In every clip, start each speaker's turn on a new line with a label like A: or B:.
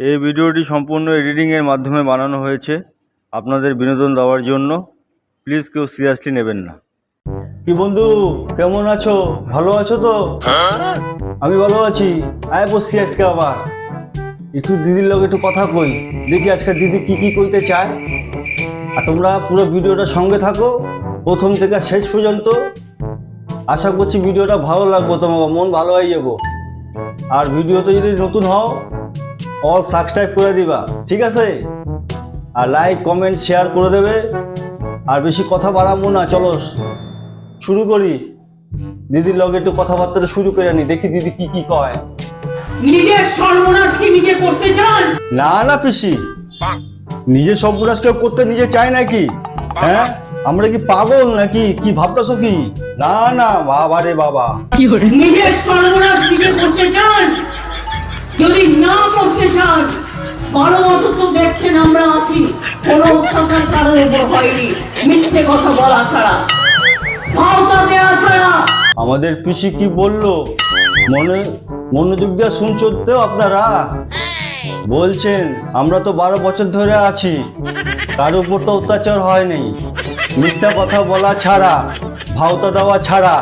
A: এই ভিডিওটি সম্পূর্ণ এডিটিংয়ের মাধ্যমে বানানো হয়েছে। আপনাদের বিনোদন দেওয়ার জন্য প্লিজ কেউ সিরিয়াসলি নেবেন না। কি বন্ধু, কেমন আছো? ভালো আছো তো? আমি ভালো আছি। আয় বসছি আজকে আবার। একটু দিদির লোক একটু কথা কই। দেখি আজকে দিদি কি কি কইতে চায়। আর তোমরা পুরো ভিডিওটা সঙ্গে থাকো। প্রথম থেকে শেষ পর্যন্ত আশা করছি ভিডিওটা ভালো লাগবো তোমাকে মন ভালো হয়ে যাব। আর ভিডিওতে যদি নতুন হও অল সাবস্ক্রাইব করে দিবা ঠিক আছে? আর লাইক কমেন্ট শেয়ার করে দেবে। আর বেশি কথা বাড়াবো না চলো। শুরু করি। দিদির লগে একটু কথাবার্তা শুরু করে আনি দেখি দিদি কি কি কয়।
B: নিজের সর্বনাশ কি নিজে করতে চান?
A: না না পিসি। নিজে সর্বনাশ কেউ করতে নিজে চায় নাকি? হ্যাঁ? আমরা কি পাগল নাকি? কি ভাবতেছো কি? না না বাবা রে বাবা।
B: নিজের সর্বনাশ নিজে করতে চান? যদি না করতে চান ভালো মতো দেখছেন আমরা আছি। কোনো অত্যাচার কারোর উপর হয়নি। মিথ্যে কথা বলা ছাড়া। ভাওতা দেওয়া ছাড়া।
A: আমাদের পিসি কি বলল? মনে মনোযোগ দিয়ে শুনছো তো আপনারা? বলছেন আমরা তো বারো বছর ধরে আছি। কার উপর তো অত্যাচার হয়নি। মিথ্যা কথা বলা ছাড়া ভাওতা দেওয়া ছাড়া।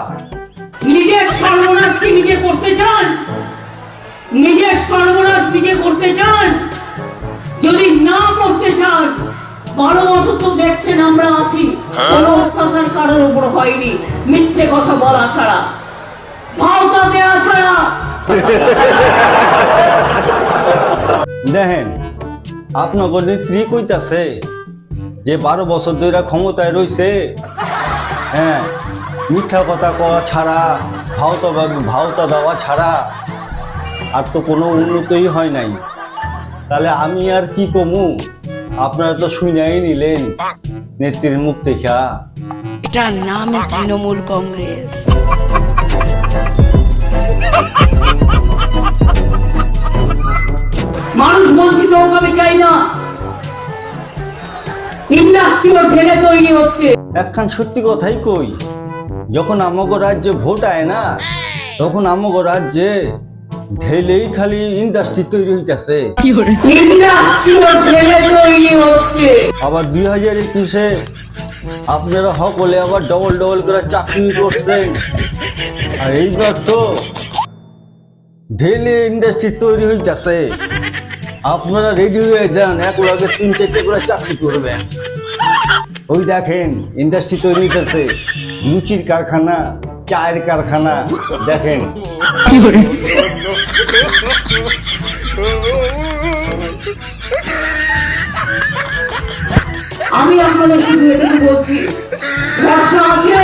B: নিজের সর্বনাশ কি নিজে করতে চান? নিজে করতে চান? যদি না করতে চান তো দেখছেন আমরা আছি। কোনো অত্যাচার কারোর উপর হয়নি। মিথ্যে কথা বলা ছাড়া। ভাওতা দেওয়া ছাড়া।
A: দেখেন আপনার নেত্রী কইতাছে যে বারো বছর ধরে ক্ষমতায় রইছে হ্যাঁ মিথ্যা কথা কওয়া ছাড়া ভাওতা ভাওতা দেওয়া ছাড়া আর তো কোনো উন্নতই হয় নাই। তাহলে আমি আর কি কমু? আপনারা তো শুনাই নিলেন নেত্রীর মুখ দেখা।
C: এটার নাম তৃণমূল কংগ্রেস।
B: মানুষ বঞ্চিত হোক আমি চাই না। ইন্ডাস্ট্রিও ঢেলে তৈরি হচ্ছে।
A: একখান সত্যি কথাই কই যখন আমাগো রাজ্যে ভোট আয় না তখন আমাগো রাজ্যে ঢেলেই খালি ইন্ডাস্ট্রি তৈরি হইতেছে। আবার দুই হাজার একুশে আপনারা সকলে আবার ডবল ডবল করে চাকরি করছেন। আর এইবার তো ঢেলে ইন্ডাস্ট্রি তৈরি হইতেছে। আপনারা রেডি হয়ে যান এক লগে তিন চারটে করে চাকরি করবেন। ওই দেখেন ইন্ডাস্ট্রি তৈরি হইতেছে। লুচির কারখানা চায়ের কারখানা দেখেন।
B: আমি আপনাদের শুধু এটুকু বলছি ভরসা আছে।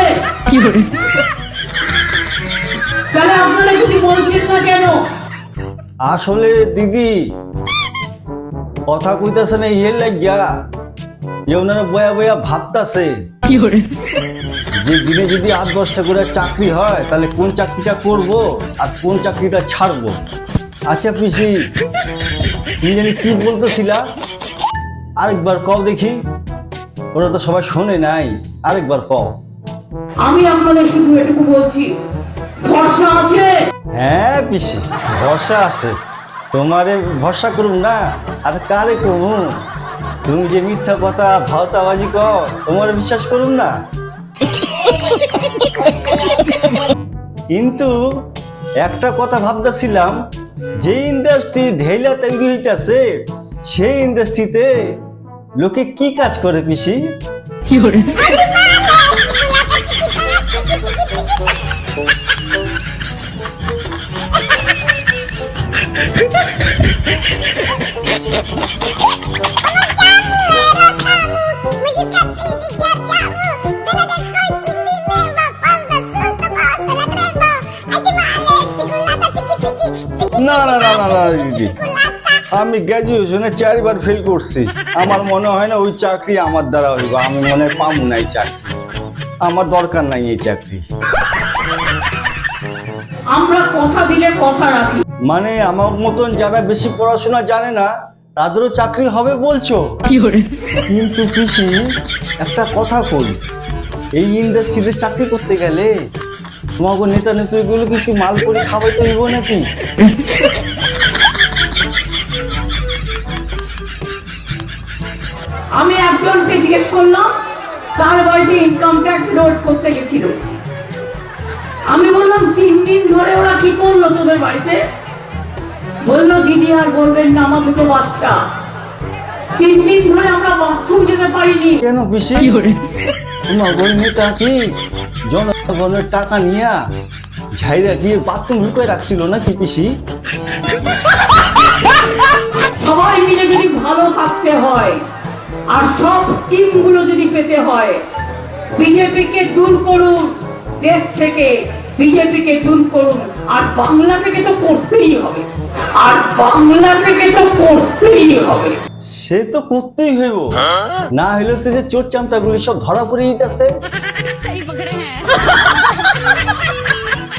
B: তাহলে আপনারা কিছু বলছেন না কেন?
A: আসলে দিদি কথা কইতাছে না ইয়ে লাগিয়া যে ওনারা বয়া বয়া ভাবতাছে। যে দিনে যদি আট দশটা করে চাকরি হয় তাহলে কোন চাকরিটা করব আর কোন চাকরিটা ছাড়বো? আচ্ছা পিসি তুমি জানি কি বলতেছিলা আরেকবার কও দেখি। ওরা তো সবাই শোনে নাই। আরেকবার কও।
B: আমি আপনাদের শুধু এটুকু বলছি ভরসা আছে?
A: হ্যাঁ পিসি ভরসা আছে। তোমারে ভরসা করুম না আর কারে করুম তুমি যে মিথ্যা কথা ভাওতাবাজি কর তোমার বিশ্বাস করুম না? কিন্তু একটা কথা ভাবতেছিলাম যে ইন্ডাস্ট্রি ঢেলা তৈরি হইতেছে, সেই ইন্ডাস্ট্রিতে লোকে কি কাজ করে পিসি?
D: কি
A: না না না না না দিদি আমি গ্র্যাজুয়েশনে চারবার ফেল করছি। আমার মনে হয় না ওই চাকরি আমার দ্বারা হইব আমি মনে হয় পাবো না এই চাকরি। আমার দরকার নাই এই চাকরি।
B: আমরা কথা দিলে কথা রাখি।
A: মানে আমার মতন যারা বেশি পড়াশোনা জানে না তাদেরও চাকরি হবে বলছো? কিন্তু পিসি একটা কথা কই এই ইন্ডাস্ট্রিতে চাকরি করতে গেলে তোমাকে নেতা নেত্রীগুলো কিছু মাল করে খাবার তো নাকি?
B: আমি একজনকে জিজ্ঞেস করলাম, তার বাড়িতে ইনকাম ট্যাক্স লোড করতে গেছিল। আমি বললাম, তিন দিন ধরে ওরা কি করল তোদের বাড়িতে? বলল, দিদি আর বলবেন না, আমার দুটো বাচ্চা। তিন দিন ধরে আমরা বাথরুম যেতে পারিনি।
A: কেন পিসি? তোমার ওই মেয়েটা কি জনগণের টাকা নিয়ে ঝাইরা দিয়ে বাথরুম লুকিয়ে রাখছিল নাকি পিসি?
B: সবাই মিলে যদি ভালো থাকতে হয় আর সব স্কিমগুলো যদি পেতে হয় বিজেপিকে দূর করুন দেশ থেকে। বিজেপিকে দূর করুন আর বাংলা থেকে তো করতেই হবে। আর বাংলা থেকে তো করতেই হবে।
A: সে তো করতেই হইব। না হইলে তো যে চোর চামটাগুলি সব ধরা পড়ে দিতেছে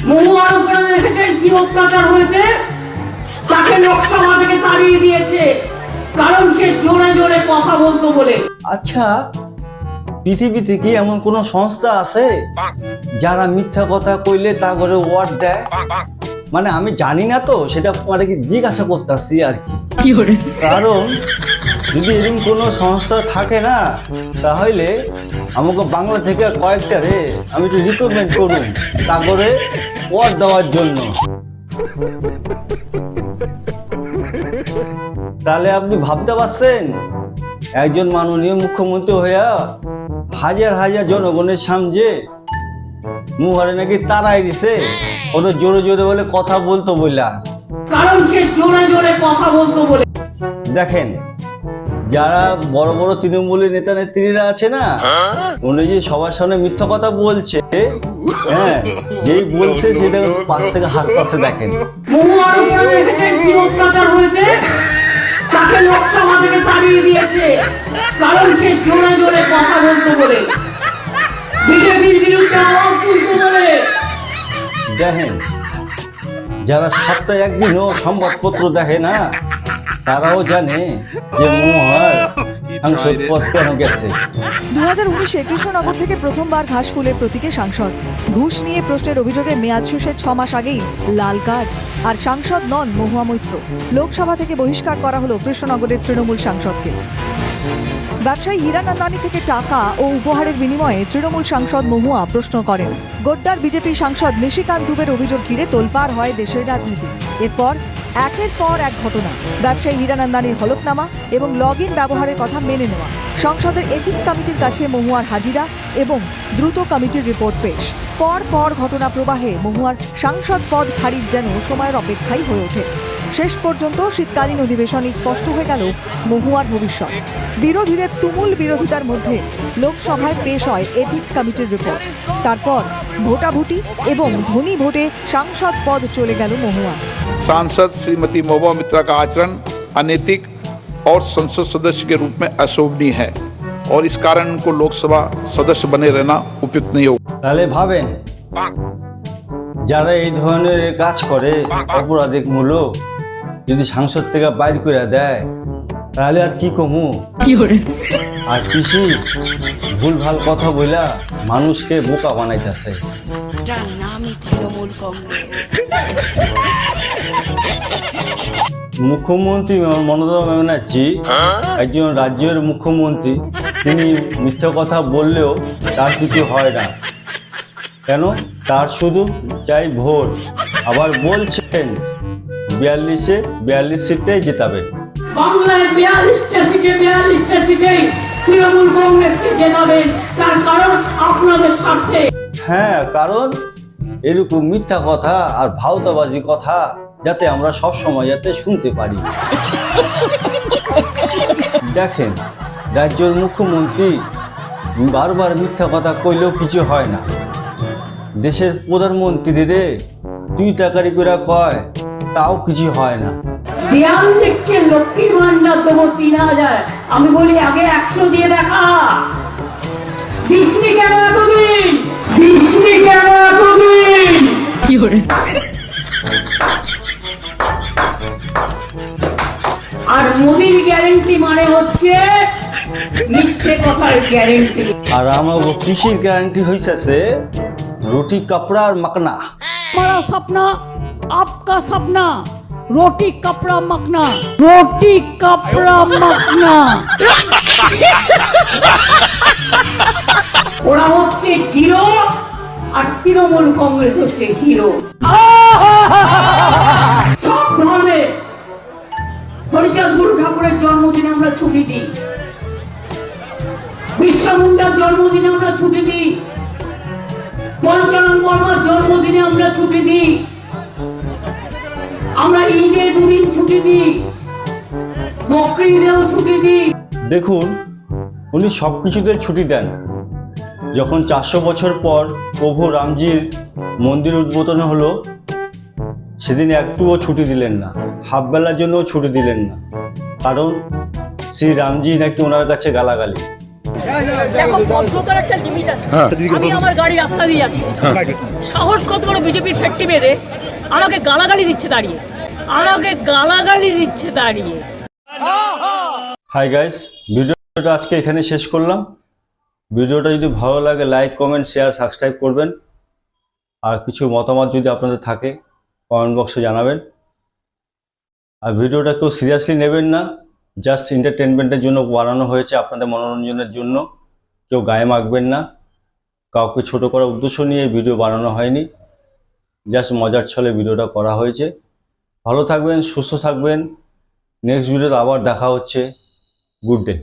B: মহুয়ার উপরে দেখেছেন কি অত্যাচার হয়েছে? তাকে লোকসভা থেকে তাড়িয়ে দিয়েছে। কারণ সে জোরে জোরে কথা বলতো বলে।
A: আচ্ছা পৃথিবীতে কি এমন কোন সংস্থা আছে যারা মিথ্যা কথা কইলে তা করে ওয়ার্ড দেয়? মানে আমি জানি না তো সেটা মানে কি জিজ্ঞাসা করতেছি আর কি। কারণ যদি এরকম কোনো সংস্থা থাকে না তাহলে আমাকে বাংলা থেকে কয়েকটা রে আমি একটু রিকমেন্ড করুন তা করে ওয়ার্ড দেওয়ার জন্য। তাহলে আপনি ভাবতে পারছেন? একজন মাননীয় মুখ্যমন্ত্রী হইয়া হাজার হাজার জনগণের সামনে মুহারে নাকি তারাই দিছে। ওদের জোরে জোরে বলে কথা বলতো বললা
B: কারণ সে জোরে জোরে কথা বলতো বলে।
A: দেখেন যারা বড় বড় তৃণমূলের নেতা নেত্রীরা আছে না উনি যে সবার সামনে মিথ্যা কথা বলছে হ্যাঁ যেই বলছে সেটা পাশ থেকে হাসতে হাসতে দেখেন।
B: তাকে লোকসভা থেকে তাড়িয়ে দিয়েছে। কারণ সে জোরে জোরে কথা বলতো বলে। বিজেপির বিরুদ্ধে আওয়াজ তুলতো বলে।
A: দেখেন যারা সপ্তাহে একদিনও সংবাদপত্র দেখে না তারাও জানে যে মোহর সাংসদ কেন গেছে।
E: দু হাজার উনিশে কৃষ্ণনগর থেকে প্রথমবার ঘাস ফুলের প্রতীকে সাংসদ। ঘুষ নিয়ে প্রশ্নের অভিযোগে মেয়াদ শেষের ছ মাস আগেই লাল কার্ড। আর সাংসদ নন মহুয়া মৈত্র। লোকসভা থেকে বহিষ্কার করা হলো কৃষ্ণনগরের তৃণমূল সাংসদকে। ব্যবসায়ী হীরানন্দানি থেকে টাকা ও উপহারের বিনিময়ে তৃণমূল সাংসদ মহুয়া প্রশ্ন করেন, গোড্ডার বিজেপি সাংসদ নিশিকান্ত দুবের অভিযোগ ঘিরে তোলপাড় হয় দেশের রাজনীতি। এরপর একের পর এক ঘটনা। ব্যবসায়ী হীরানন্দানির হলফনামা এবং লগ ব্যবহারের কথা মেনে নেওয়া। সংসদের এথিক্স কমিটির কাছে মহুয়ার হাজিরা এবং দ্রুত কমিটির রিপোর্ট পেশ পর পর ঘটনা প্রবাহে মহুয়ার সাংসদ পদ খারিজ যেন সময়ের অপেক্ষাই হয়ে ওঠে শেষ পর্যন্ত শীতকালীন অধিবেশনে স্পষ্ট হয়ে গেল মহুয়ার ভবিষ্যৎ বিরোধীদের তুমুল বিরোধিতার মধ্যে লোকসভায় পেশ হয় এথিক্স কমিটির রিপোর্ট তারপর ভোটাভুটি এবং ধনী ভোটে সাংসদ পদ চলে গেল মহুয়া
F: सांसद श्रीमती महुआ मित्रा का आचरण अनैतिक और संसद सदस्य के रूप में अशोभनीय है और इस कारण उनको लोकसभा सदस्य बने रहना उपयुक्त नहीं होगा
A: তাহলে ভাবেন যারা এই ধরনের কাজ করে অপরাধিক মূলক যদি সাংসদ থেকে বাইর করে দেয় তাহলে আর কি কমু আর কৃষি ভুলভাল কথা বইলা মানুষকে বোকা বানাইতেছে
C: এটার নামই তৃণমূল কংগ্রেস
A: মুখ্যমন্ত্রী মমতা ব্যানার্জি একজন রাজ্যের মুখ্যমন্ত্রী তিনি মিথ্যা কথা বললেও তার কিছু হয় না। কেন? তার শুধু চাই ভোট। আবার বলছেন বিয়াল্লিশে বিয়াল্লিশ সিটটাই জেতাবেন
B: বাংলায় বিয়াল্লিশটা সিটে বিয়াল্লিশটা সিটে তৃণমূল কংগ্রেসকে জেতাবেন তার কারণ আপনাদের স্বার্থে
A: হ্যাঁ কারণ এরকম মিথ্যা কথা আর ভাওতাবাজি কথা যাতে আমরা সব সময় যাতে শুনতে পারি। দেখেন রাজ্যের মুখ্যমন্ত্রী বারবার মিথ্যা কথা কইলেও কিছু হয় না। দেশের প্রধানমন্ত্রী রে দুই টাকারি করে কয় তাও কিছু হয় না।
B: দেয়াল লিখছে লক্ষ্মীর ভান্ডার দেবো তিন হাজার। আমি বলি আগে একশো দিয়ে দেখা। দিসনি কেন এতদিন? দিসনি কেন এতদিন? আর মোদির গ্যারেন্টি মানে হচ্ছে মিথ্যে কথার গ্যারেন্টি
A: আর আমার কৃষির গ্যারান্টি হইতেছে রুটি কাপড়া আর মাকনা
B: हमारा सपना आपका सपना रोटी कपड़ा मखना रोटी कपड़ा मखना ওরা হচ্ছে জিরো আর তৃণমূল কংগ্রেস হচ্ছে হিরো সব ধর্মের গুরু ঠাকুরের আমরা ছুটি দিই। জন্মদিনে আমরা ছুটি দিই। পঞ্চানন বর্মার জন্মদিনে আমরা ছুটি দিই। আমরা ঈদে দুদিন ছুটি দিই। বকরি ঈদেও ছুটি দিই।
A: দেখুন, উনি সব কিছুতে ছুটি দেন। যখন চারশো বছর পর প্রভু রামজির মন্দির উদ্বোধন হলো সেদিন একটুও ছুটি দিলেন না হাফ বেলার জন্যও ছুটি দিলেন না। কারণ শ্রী রামজি নাকি ওনার কাছে গালাগালি।
B: দেখো ভদ্রতার একটা লিমিট আছে। আমি আমার গাড়ি রাস্তা দিয়ে যাচ্ছি। সাহস কত বড় বিজেপির ফ্যাক্টরি বেঁধে আমাকে গালাগালি দিচ্ছে দাঁড়িয়ে। আমাকে গালাগালি দিচ্ছে দাঁড়িয়ে।
A: হাই গাইস ভিডিওটা আজকে এখানে শেষ করলাম। ভিডিওটা যদি ভালো লাগে লাইক কমেন্ট শেয়ার সাবস্ক্রাইব করবেন। আর কিছু মতামত যদি আপনাদের থাকে কমেন্ট বক্সে জানাবেন। আর ভিডিওটা কেউ সিরিয়াসলি নেবেন না জাস্ট এন্টারটেনমেন্টের জন্য বানানো হয়েছে আপনাদের মনোরঞ্জনের জন্য। কেউ গায়ে মাখবেন না, কাউকে ছোট করার উদ্দেশ্য নিয়ে ভিডিও বানানো হয়নি জাস্ট মজার ছলে ভিডিওটা করা হয়েছে। ভালো থাকবেন, সুস্থ থাকবেন নেক্সট ভিডিওতে আবার দেখা হচ্ছে। Good day